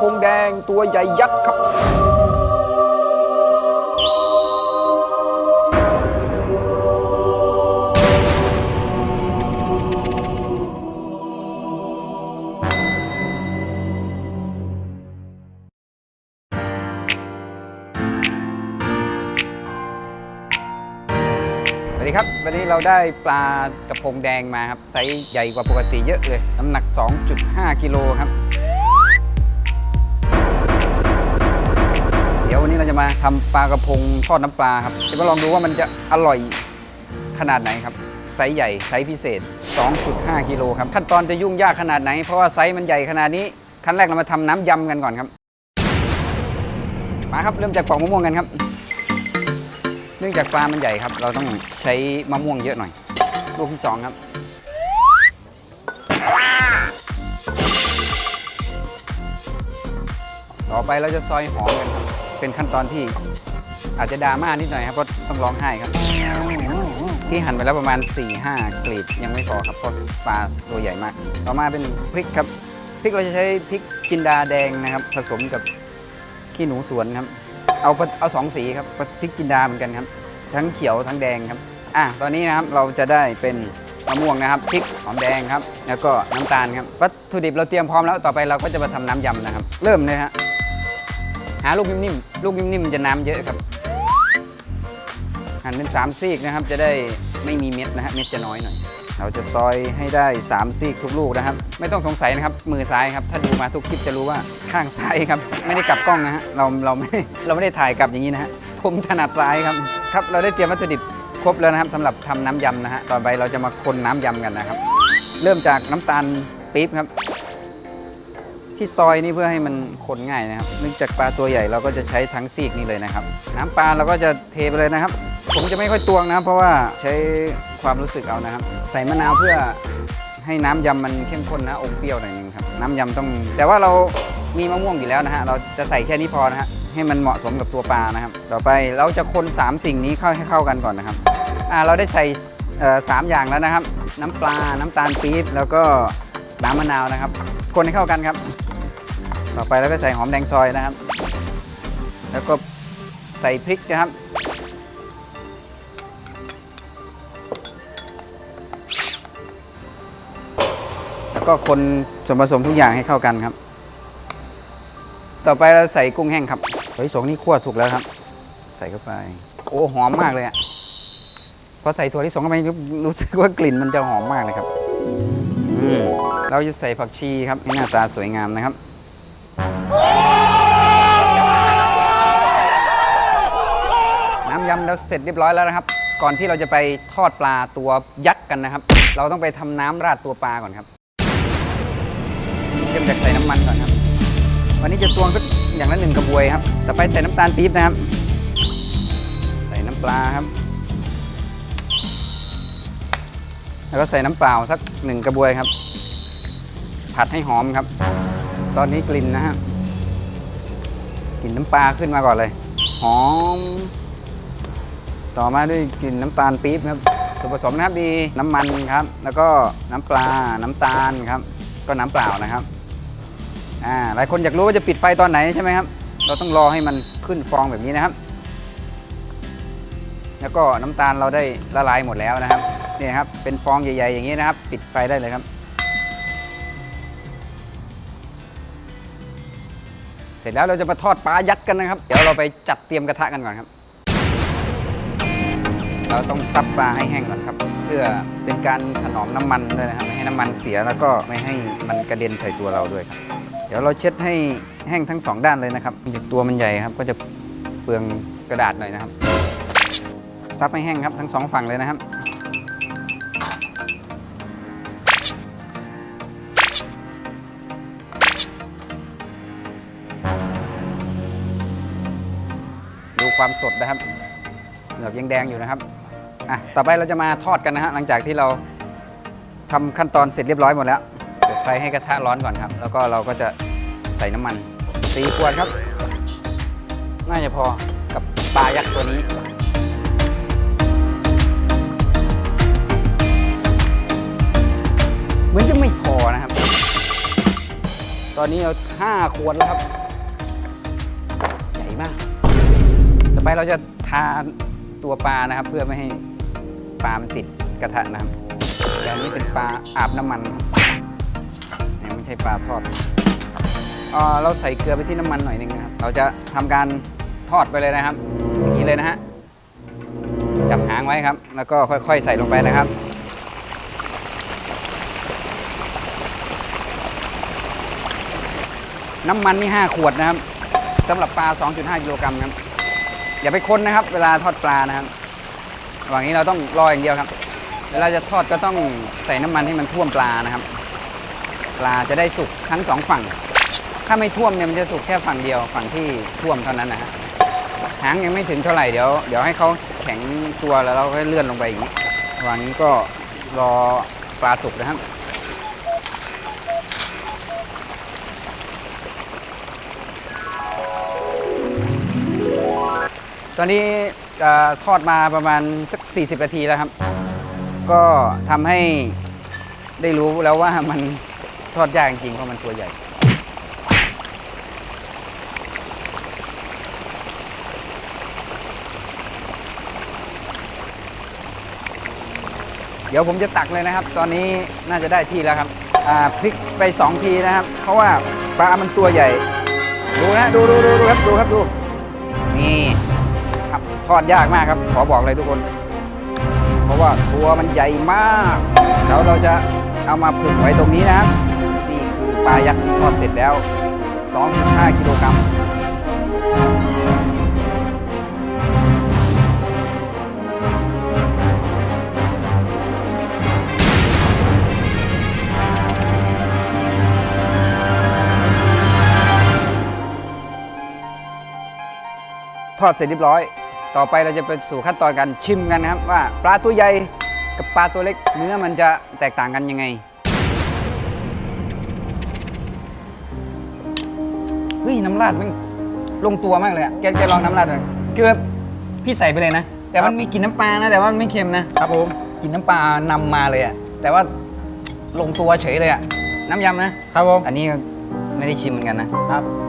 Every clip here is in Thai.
พงแดงตัวใหญ่ยักษ์ครับ สวัสดีครับ วันนี้เราได้ปลากระพงแดงมาครับ ไซส์ใหญ่กว่าปกติเยอะเลย น้ำหนัก 2.5 กิโลครับ ยววันนี้เราจะมาทำปลากระพงทอดน้ำปลาครับจะมาลองดูว่ามันจะอร่อยขนาดไหนครับไซส์ใหญ่ไซส์พิเศษ 2.5 กิโลครับขั้นตอนจะยุ่งยากขนาดไหน เพราะว่าไซส์มันใหญ่ขนาดนี้ขั้นแรกเรามาทำน้ำยำกันก่อนครับ มาครับเริ่มจากปอกมะม่วงกันครับ เนื่องจากปลามันใหญ่ครับ เราต้องใช้มะม่วงเยอะหน่อย ลูกที่สองครับต่อไปเราจะซอยหอมกันครับ เป็นขั้นตอนที่อาจจะดราม่านิดหน่อยครับเพราะต้องร้องไห้ครับ ที่หั่นไปแล้วประมาณ 4-5 กลีบยังไม่พอครับเพราะปลาตัวใหญ่มาก ต่อมาเป็นพริกครับพริกเราจะใช้พริกจินดาแดงนะครับ ผสมกับขี้หนูสวนครับ เอาเอาสองสีครับพริกจินดาเหมือนกันครับ ทั้งเขียวทั้งแดงครับอะตอนนี้นะครับเราจะได้เป็นมะม่วงนะครับพริกหอมแดงครับ แล้วก็น้ำตาลครับวัตถุดิบเราเตรียมพร้อมแล้วต่อไปเราก็จะมาทำน้ำยำนะครับ เริ่มเลยฮะ หาลูกนิ่มๆ ลูกนิ่มๆมันจะน้ำเยอะครับ หั่นเป็น3ซีกนะครับ จะได้ไม่มีเม็ดนะฮะ เม็ดจะน้อยหน่อย เราจะซอยให้ได้3ซีกทุกลูกนะครับ ไม่ต้องสงสัยนะครับ มือซ้ายครับ ถ้าดูมาทุกคลิปจะรู้ว่าข้างซ้ายครับ ไม่ได้กลับกล้องนะฮะ เราเราไม่เราไม่ได้ถ่ายกลับอย่างนี้นะฮะ ผมถนัดซ้ายครับ ครับ เราได้เตรียมวัตถุดิบครบแล้วนะครับสำหรับทำน้ำยำนะฮะ ต่อไปเราจะมาคนน้ำยำกันนะครับ เริ่มจากน้ำตาลปี๊บครับ ที่ซอยนี่เพื่อให้มันคนง่ายนะครับเนื่องจากปลาตัวใหญ่เราก็จะใช้ทั้งซีกนี่เลยนะครับ น้ำปลาเราก็จะเทไปเลยนะครับ ผมจะไม่ค่อยตวงนะครับเพราะว่าใช้ความรู้สึกเอานะครับ ใส่มะนาวเพื่อให้น้ำยำมันเข้มข้นนะอมเปรี้ยวหน่อยนึงครับน้ำยำต้อง แต่ว่าเรามีมะม่วงอยู่แล้วนะฮะเราจะใส่แค่นี้พอนะฮะให้มันเหมาะสมกับตัวปลานะครับ ต่อไปเราจะคน 3 สิ่งนี้เข้าให้เข้ากันก่อนนะครับอ่าเราได้ใส่สามอย่างแล้วนะครับ น้ำปลา น้ำตาลปี๊บแล้วก็น้ำมะนาวนะครับ คนให้เข้ากันครับ ต่อไปเราก็ใส่หอมแดงซอยนะครับ แล้วก็ใส่พริกนะครับ แล้วก็คนส่วนผสมทุกอย่างให้เข้ากันครับ ต่อไปเราใส่กุ้งแห้งครับเฮ้ยสงนี่คั่วสุกแล้วครับ ใส่เข้าไป โอ้หอมมากเลยอะพอใส่ถั่วที่สองเข้าไปรู้รู้สึกว่ากลิ่นมันจะหอมมากเลยครับอืมเราจะใส่ผักชีครับให้หน้าตาสวยงามนะครับ ยำเราเสร็จเรียบร้อยแล้วนะครับ ก่อนที่เราจะไปทอดปลาตัวยักษ์กันนะครับ เราต้องไปทำน้ำราดตัวปลาก่อนครับเริ่มจากใส่น้ำมันก่อนครับ วันนี้จะตวงสักอย่างละหนึ่งกระบวยครับ ต่อไปใส่น้ำตาลปี๊บนะครับ ใส่น้ำปลาครับ แล้วก็ใส่น้ำเปล่าสักหนึ่งกระบวยครับ ผัดให้หอมครับ ตอนนี้กลิ่นนะฮะกลิ่นน้ำปลาขึ้นมาก่อนเลย หอม ต่อมาด้วยกลิ่นน้ำตาลปี๊บครับส่วนผสมนะครับมีน้ำมันครับ แล้วก็น้ำปลา น้ำตาลครับ ก็น้ำเปล่านะครับอ่าหลายคนอยากรู้ว่าจะปิดไฟตอนไหนใช่ไหมครับ เราต้องรอให้มันขึ้นฟองแบบนี้นะครับ แล้วก็น้ำตาลเราได้ละลายหมดแล้วนะครับนี่ครับเป็นฟองใหญ่ ๆ อย่างนี้นะครับ ปิดไฟได้เลยครับ เสร็จแล้วเราจะมาทอดปลายักษ์กันนะครับ เดี๋ยวเราไปจัดเตรียมกระทะกันก่อนครับ เราต้องซับปลาให้แห้งก่อนครับ เพื่อเป็นการถนอมน้ำมันด้วยนะครับไม่ให้น้ำมันเสียแล้วก็ไม่ให้มันกระเด็นใส่ตัวเราด้วยครับเดี๋ยวเราเช็ดให้แห้งทั้งสองด้านเลยนะครับตัวมันใหญ่ครับก็จะเปลืองกระดาษหน่อยนะครับ ซับให้แห้งครับทั้งสองฝั่งเลยนะครับดูความสดนะครับเหงือกยังแดงอยู่นะครับ อะต่อไปเราจะมาทอดกันนะฮะหลังจากที่เราทำขั้นตอนเสร็จเรียบร้อยหมดแล้วเปิดไฟให้กระทะร้อนก่อนครับ แล้วก็เราก็จะใส่น้ำมันสีขวดครับ น่าจะพอกับปลายักษ์ตัวนี้เหมือนจะไม่พอนะครับตตอนนี้เราห้าขวดแล้วครับ ใหญ่มาก ต่อไปเราจะทาตัวปลานะครับ เพื่อไม่ให้ ปลามันติดกระทะนะครับแต่อันนี้เป็นปลาอาบน้ำมันเนี่ยไม่ใช่ปลาทอดเอ่อเราใส่เกลือไปที่น้ำมันหน่อยหนึงนะครับ เราจะทำการทอดไปเลยนะครับ อย่างนี้เลยนะฮะ จับหางไว้ครับ แล้วก็ค่อยๆใส่ลงไปนะครับ น้ำมันนี่ 5 ขวดนะครับสำหรับปลา 2.5 กิโลกรัมครับ อย่าไปคนนะครับ เวลาทอดปลานะครับ ระหว่างนี้เราต้องรออย่างเดียวครับเวลาจะทอดก็ต้องใส่น้ำมันให้มันท่วมปลานะครับ ปลาจะได้สุกทั้งสองฝั่ง ถ้าไม่ท่วมเนี่ยมันจะสุกแค่ฝั่งเดียวฝั่งที่ท่วมเท่านั้นนะฮะหางยังไม่ถึงเท่าไหร่เดี๋ยวเดี๋ยวให้เขาแข็งตัวแล้วเราก็เลื่อนลงไปอย่างนี้ระหว่างนี้ก็รอปลาสุกนะครับตอนนี้ ทอดมาประมาณสัก40 นาทีแล้วครับ ก็ทำให้ได้รู้แล้วว่ามันทอดยากจริงเพราะมันตัวใหญ่ เดี๋ยวผมจะตักเลยนะครับ ตอนนี้น่าจะได้ที่แล้วครับพลิกไป 2 ทีนะครับ เพราะว่าปลามันตัวใหญ่ ดูนะ ดูดูดูครับ ดูครับ ดู นี่ ทอดยากมากครับ ขอบอกเลยทุกคน เพราะว่าตัวมันใหญ่มาก แล้วเราจะเอามาผึ่งไว้ตรงนี้นะครับ นี่คือปลายักษ์ที่ทอดเสร็จแล้ว 2.5 กิโลกรัมทอดเสร็จเรียบร้อย ต่อไปเราจะไปสู่ขั้นตอนการชิมกันนะครับ ว่าปลาตัวใหญ่กับปลาตัวเล็กเนื้อมันจะแตกต่างกันยังไง เฮ้ย น้ำราดมันลงตัวมากเลยอะแกแกลองน้ำราดเลยคือพี่ใส่ไปเลยนะ แต่มันมีกลิ่นน้ำปลานะ แต่ว่ามันไม่เค็มนะครับผมกลิ่นน้ำปลานำมาเลยอะแต่ว่าลงตัวเฉยเลยอะน้ำยำนะครับผมอันนี้ไม่ได้ชิมเหมือนกันนะครับ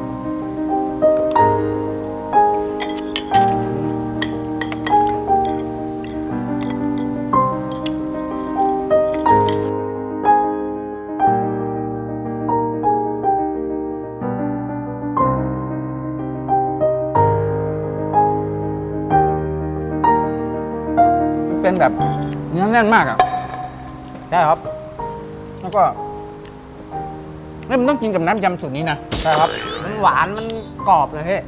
เป็นแบบเนื้อแน่นมากอะได้ครับ แล้วก็เฮ้ยมันต้องกินกับน้ำยำสูตรนี้นะได้ครับ มันหวานมันกรอบเลยพี่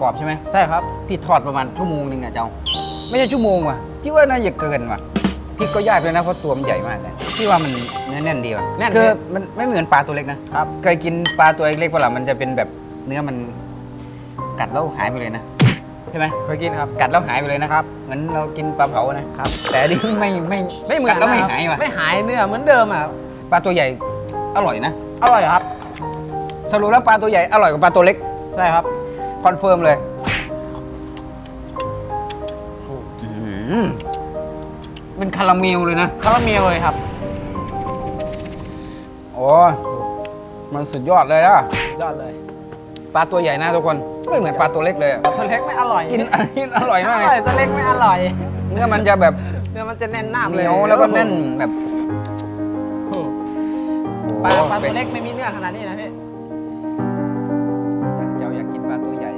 กรอบใช่ไหมใช่ครับพี่ทอดประมาณชั่วโมงหนึ่งอะเจ้า ไม่ใช่ชั่วโมงว่ะพี่ว่าน่าจะเกินว่ะพี่ก็ยากเลยนะเพราะตัวมันใหญ่มากเลยพี่ว่ามันเนื้อแน่นดีว่ะแน่นคือเลยมันไม่เหมือนปลาตัวเล็กนะครับเคยกินปลาตัวเล็กๆเปล่ามันจะเป็นแบบเนื้อมันกัดแล้วหายไปเลยนะใช่ไหมเคยกินครับ กัดแล้วหายไปเลยนะครับ เหมือนเรากินปลาเผานะครับ แต่อันนี้ไม่ไม่ไม่เหมือนกัดแล้วไม่นะครับหายว่ะไม่หายเนื้อเหมือนเดิมอะปลาตัวใหญ่อร่อยนะ อร่อยครับ สรุปแล้วปลาตัวใหญ่อร่อยกว่าปลาตัวเล็ก ใช่ครับ คอนเฟิร์มเลยอืมเป็นคาราเมลเลยนะ คาราเมลเลยครับ โอ้ยมันสุดยอดเลยนะยอดเลย ปลาตัวใหญ่นะทุกคน ไม่เหมือนปลาตัวเล็กเลยอะตัวเล็กไม่อร่อยกินอันนี้อร่อยมากอเลร่อยยตัวเล็กไม่อร่อยเนื้อมันจะแบบเนื้อมันจะแน่นหน้าเหเลยนียวแล้วก็แน่นแบบโอ้โอ้ปลาปลาป็ตัวนเล็กไม่มีเนื้อขนาดนี้นะพี่ เจ้าอยากกินปลาตัวใหญ่